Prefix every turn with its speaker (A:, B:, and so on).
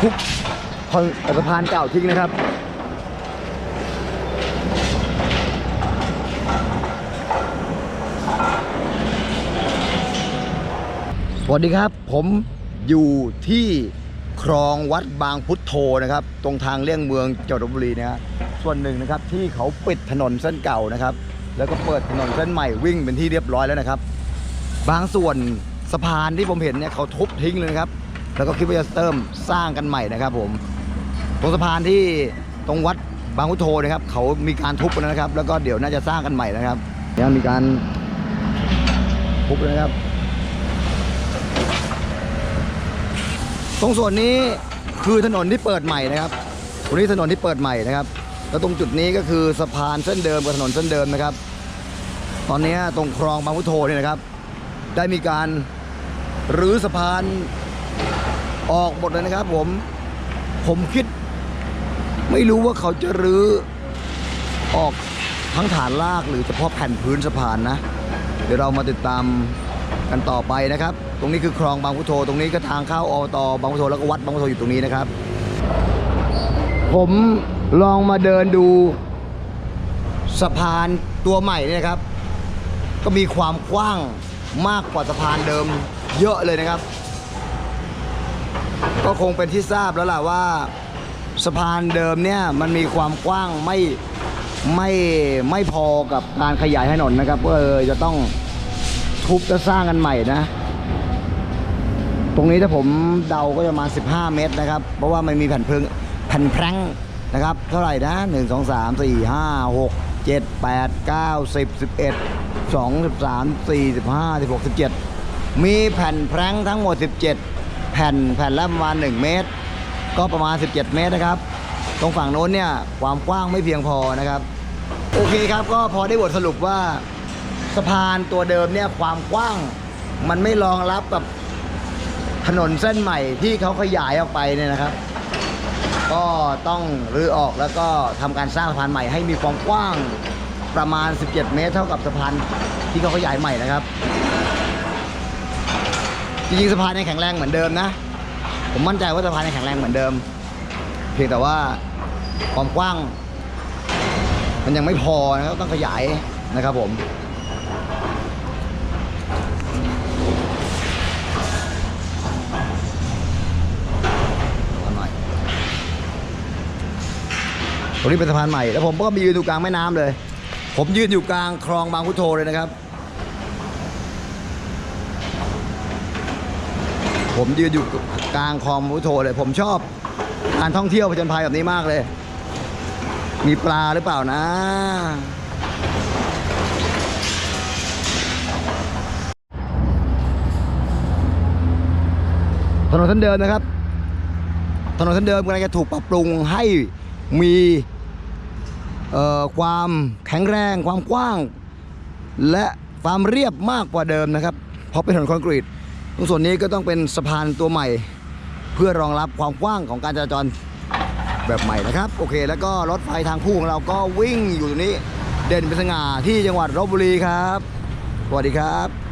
A: ทุกสะพานเก่าทิ้งนะครับสวัสดีครับ ผมอยู่ที่คลองวัดบางพุทโธนะครับ ตรงทางเลี่ยงเมืองจังหวัดบุรีนะฮะส่วนหนึ่งนะครับที่เขาปิดถนนเส้นเก่านะครับ แล้วก็เปิดถนนเส้นใหม่วิ่งเป็นที่เรียบร้อยแล้วนะครับ บางส่วนสะพานที่ผมเห็นเนี่ยเขาทุบทิ้งเลยครับ แล้วก็คิดว่าจะเติมสร้างกันใหม่นะครับผม ตรงสะพานที่ตรงวัดบางพุทโธนะครับ เขามีการทุบกันนะครับ แล้วก็เดี๋ยวน่าจะสร้างกันใหม่นะครับยังมีการทุบเลยนะครับ ตรงส่วนนี้คือถนนที่เปิดใหม่นะครับตรงนี้ถนนที่เปิดใหม่นะครับ แล้วตรงจุดนี้ก็คือสะพานเส้นเดิมกับถนนเส้นเดิมนะครับ ตอนนี้ตรงคลองบางพุทโธเนี่ยนะครับ ได้มีการรื้อสะพาน ออกหมดเลยนะครับ ผมผมคิด ไม่รู้ว่าเขาจะรื้อออกทั้งฐานลากหรือเฉพาะแผ่นพื้นสะพานนะ เดี๋ยวเรามาติดตามกันต่อไปนะครับ ตรงนี้คือคลองบางพุทโธตรงนี้ก็ทางเข้าอบตบางพุทโธแล้วก็วัดบางพุทโธอยู่ตรงนี้นะครับ ผมลองมาเดินดูสะพานตัวใหม่นี่นะครับ ก็มีความกว้างมากกว่าสะพานเดิมเยอะเลยนะครับ ก็คงเป็นที่ทราบแล้วล่ะว่าสะพานเดิมเนี่ยมันมีความกว้างไม่ไม่ไม่พอกับการขยายถนนนะครับก็เลยจะต้องทุบและสร้างกันใหม่นะ ตรงนี้ถ้าผมเดาก็จะมา 15 เมตรนะครับ เพราะว่ามันมีแผ่นพลิงแผ่นแพร่งนะครับ เท่าไหร่นะ 1 2 3 4 5 6 7 8 9 10 11 2 13 4 15 16 17 มีแผ่นแพร่งทั้งหมด 17 ผ่นแผ่นละประมาณ 1 เมตร ก็ประมาณ 17 เมตรนะครับ ตรงฝั่งโน้นเนี่ยความกว้างไม่เพียงพอนะครับ โอเคครับก็พอได้บทสรุปว่าสะพานตัวเดิมเนี่ยความกว้าง มันไม่รองรับกับถนนเส้นใหม่ที่เขาขยายออกไปเนี่ยนะครับ ก็ต้องรื้อออกแล้วก็ทำการสร้างสะพานใหม่ให้มีความกว้างประมาณ 17 เมตร เท่ากับสะพานที่เขาขยายใหม่นะครับ จริงๆสะพานยังแข็งแรงเหมือนเดิมนะ ผมมั่นใจว่าสะพานยังแข็งแรงเหมือนเดิม เพียงแต่ว่าความกว้าง มันยังไม่พอนะครับต้องขยายนะครับผมเอหน่อยตรงนี้เป็นสะพานใหม่แล้วผมก็มียืนอยู่กลางแม่น้ำเลย ผมยืนอยู่กลางคลองบางพุทโธเลยนะครับ ผมยืนอยู่กลางคลองบางพุทโธเลย ผมชอบการท่องเที่ยวผจญภัยแบบนี้มากเลย มีปลาหรือเปล่านะ ถนนเส้นเดิมนะครับ ถนนเส้นเดิมกำลังจะถูกปรับปรุงให้มีความแข็งแรงความกว้าง และความเรียบมากกว่าเดิมนะครับ เพราะเป็นถนนคอนกรีต ตรงส่วนนี้ก็ต้องเป็นสะพานตัวใหม่ เพื่อรองรับความกว้างของการจราจรแบบใหม่นะครับ โอเค แล้วก็รถไฟทางคู่ของเราก็วิ่งอยู่ตรงนี้ เด่นเป็นสง่าที่จังหวัดลบบุรีครับสวัสดีครับ